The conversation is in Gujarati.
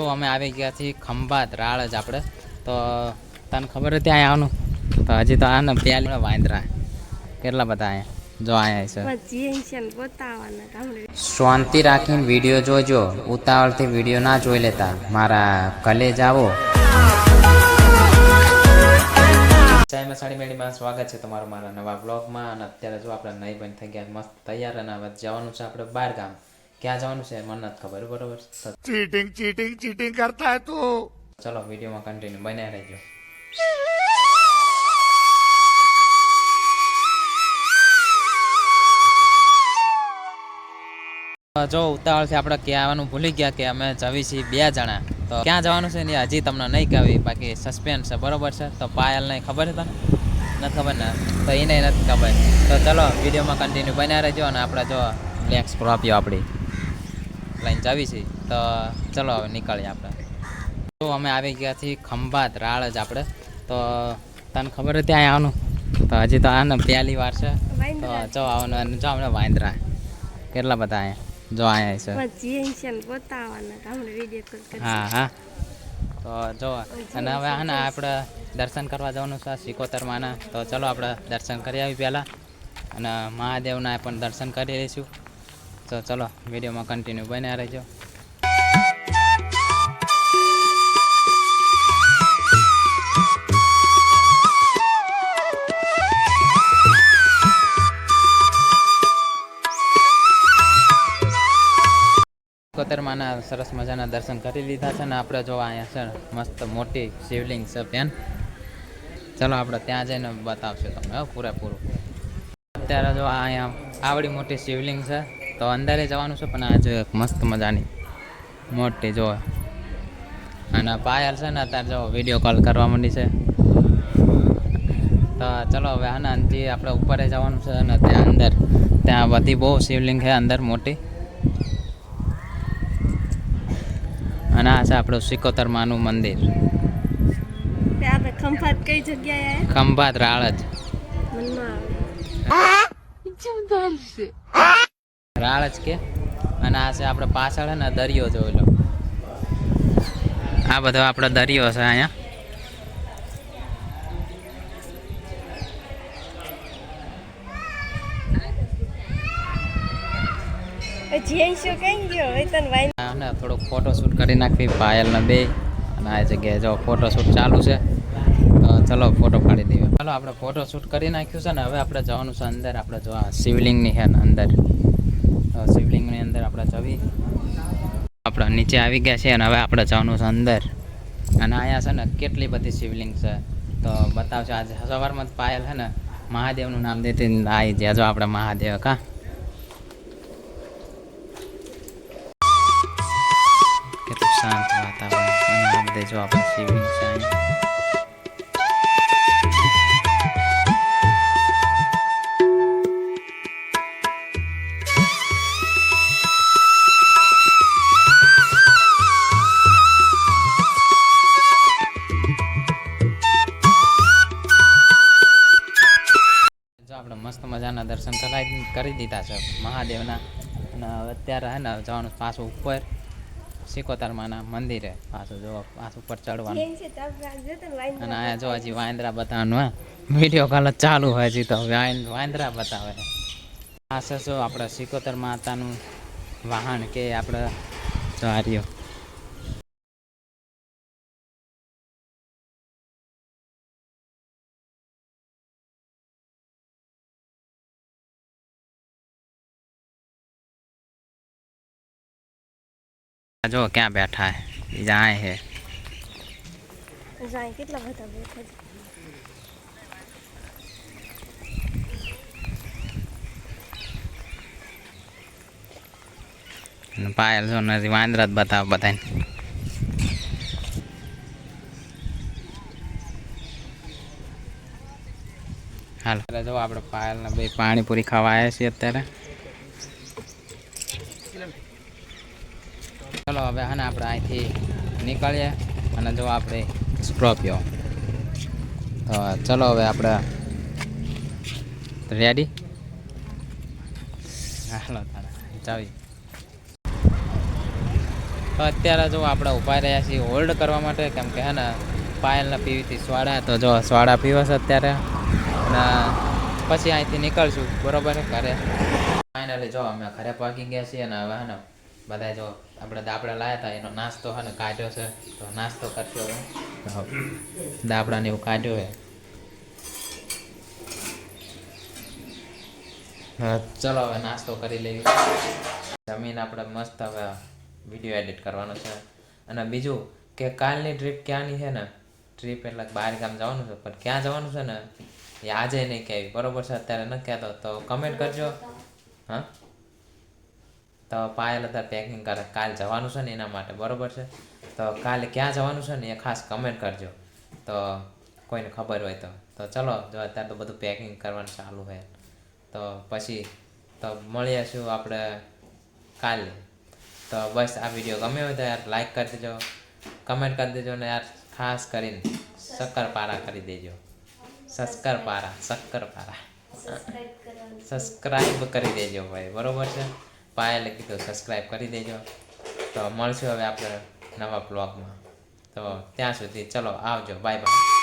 તો અમે આવી ગયા છીએ ખંભાત રાળ જ આપણે. તો તને ખબર હતી અહીંયા આવવાનું તો હજી તો આને પ્યાલી વાંદરા. કેટલા બધા અહીંયા? જો અહીંયા છે. શાંતિ રાખીને વીડિયો જોજો. ઉતાવળથી વીડિયો ના જોઈ લેતા. મારા કલે આવો. ચાઈમાં સાડી મેળીમાં સ્વાગત છે તમારું મારા નવા બ્લોગમાં. અને અત્યારે જો આપણે નહીં બની થઈ ગયા મસ્ત તૈયાર અને હવે જવાનું છે આપણે બહાર ગામ. ક્યાં જવાનું છે મને નથી ખબર બરોબર? ચીટિંગ ચીટિંગ ચીટિંગ કરતા હે તું. ચલો વિડીયોમાં કન્ટિન્યુ બન્યા રહેજો. જો ઉતાવળથી આપણે ક્યાં આવવાનું? ભૂલી ગયા કે અમે જવી છીએ બે જણા. તો ક્યાં જવાનું છે ને હજી તમને નહીં કહેવી બાકી સસ્પેન્સ છે બરોબર છે? તો પાયલને ખબર છે તને? નથી ખબર ને? તો એને નથી ખબર. તો ચલો વિડીયોમાં કન્ટિન્યુ બન્યા રહેજો અને આપણે જો નેક્સ્ટ પ્રોપ્યો આપણી. લઈને જવી છીએ તો ચલો હવે નીકળીએ આપણે. તો અમે આવી ગયા છીએ ખંભાત રાળ જ આપણે. તો તને ખબર હતી ત્યાં આવવાનું તો હજી તો આને પહેલી વાર છે. તો જો આવવાનું અને જો હમણાં વાંદરા. કેટલા બધા અહીંયા? જો અહીંયા છે. હા હા. તો જો અને હવે હા ને આપણે દર્શન કરવા જવાનું છે સિકોતરમાંના તો ચલો આપણે દર્શન કરી આવી પહેલાં. અને મહાદેવના પણ દર્શન કરી લઈશું. તો ચલો, વિડીયોમાં કન્ટિન્યુ બન્યા રહેજો. કોતરમાના સરસ મજાના દર્શન કરી લીધા છે ને આપણે જો અહીંયા છે મસ્ત મોટી શિવલિંગ છે પેન ચલો, આપણે ત્યાં જઈને બતાવશું તમને પૂરેપૂરું. અત્યારે જો અહીંયા આવડી મોટી શિવલિંગ છે. તો અંદરે જવાનું છે પણ આજે એક મસ્ત મજાની. મોટી જો. અને પાયલ છે ને અત્યારે જો વીડિયો કોલ કરવા માંડી છે. તો ચલો હવે હા આપણે ઉપર જવાનું છે અને ત્યાં અંદર ત્યાં બધી બહુ શિવલિંગ છે અંદર મોટી. અને આ છે આપણું સિકોતરમાનું મંદિર. ખંભાત કઈ જગ્યાએ ખંભાત રાળ મનમાં આવે. રાળ જ કે. અને આ છે આપણે પાછળ ને દરિયો જોઈ લો આ બધો આપણો દરિયો છે અહીંયા. થોડોક ફોટો શૂટ કરી નાખવી પાયલને બે. અને આ જગ્યાએ જો ફોટો શૂટ ચાલુ છે. તો ચલો ફોટો પાડી દઈએ. ચાલો આપણે ફોટો શૂટ કરી નાખ્યું છે ને હવે આપણે જવાનું છે અંદર. આપણે જોવા શિવલિંગની છે અંદર. શિવલિંગની અંદર આપણે જવી આપણે નીચે આવી ગયા છે અને હવે આપણે જવાનું છે અંદર. અને અહીંયા છે ને કેટલી બધી શિવલિંગ છે. તો બતાવશે આજે સવારમાં પાયલ છે ને મહાદેવનું નામ દેતી આવી જ્યાં જો આપણે મહાદેવ કા. કેટલું શાંત વાતાવરણ અને આ આપણે શિવલિંગ છે. મસ્ત દર્શન કરાવી કરી દીધા છે મહાદેવના. અને અત્યારે હે ને જવાનું પાછું ઉપર સિકોતરમાના મંદિરે પાછું જો પાછું ઉપર ચડવાનું. અને અહીંયા જો હજી વાંદરા બતાવવાનું હા. વીડિયો કોલ ચાલુ હોય હજી તો. વાંદ- વાંદરા બતાવે આ છે જો આપણે સિકોતર માતાનું વાહન કે આપણે જો આ જો ક્યાં બેઠા હે? જાય હે. જાય કેટલા બધા બેઠા છે? અને પાયલ જો નથી વાંદરા જ બતાવે બધાને. હાલ. જો આપણે પાયલને બે પાણીપુરી ખાવા આવ્યા છીએ અત્યારે. ચલો હવે હા આપણે અહીંથી નીકળીએ અને જો આપણે સ્ક્રોપિયો તો ચલો હવે આપણે રેડી હાલો ચાવી તો અત્યારે જો આપણે ઊભા રહ્યા છીએ હોલ્ડ કરવા માટે, કેમ કે હે ને પાયલને પીવીથી સ્વાડા તો જો સ્વાડા પીવસ અત્યારે. અને પછી અહીંથી નીકળશું, બરોબર? ઘરે. ફાઇનલી જો અમે ઘરે પહોંચી ગયા છીએ અને હવે હે ને બધા જો આપણે દાબડા લાયા હતા એનો નાસ્તો હે ને કાઢ્યો છે. તો નાસ્તો કરશો દાબડાને એવું કાઢ્યો હે. હા. ચલો હવે નાસ્તો કરી લઈએ. જમીન આપણે મસ્ત હવે વીડિયો એડિટ કરવાનો છે. અને બીજું કે કાલની ટ્રીપ ક્યાંની છે ને? ટ્રીપ એટલે બહાર ગામ જવાનું છે પણ ક્યાં જવાનું છે ને? એ આજે નહીં કહેવી. બરોબર છે? અત્યારે નથી કહેતો. તો કમેન્ટ કરજો. હા? તો પાયલ અત્યારે પેકિંગ કરે. કાલ જવાનું છે ને એના માટે બરોબર છે? તો કાલે ક્યાં જવાનું છે ને એ ખાસ કમેન્ટ કરજો. તો કોઈને ખબર હોય તો. તો ચલો જો અત્યારે તો બધું પેકિંગ કરવાનું ચાલુ હોય તો પછી તો મળીએ છું આપણે કાલે. તો બસ આ વીડિયો ગમે હોય તો યાર લાઈક કરી દેજો કમેન્ટ કરી દેજો ને યાર ખાસ કરીને શક્કરપારા કરી દેજો. શક્કરપારા શક્કરપારા સબસ્ક્રાઈબ કરી દેજો ભાઈ બરોબર છે? પાયલે કીધું સબસ્ક્રાઈબ કરી દેજો. તો મળશું હવે આપણે નવા બ્લોગમાં તો ત્યાં સુધી ચલો આવજો. Bye bye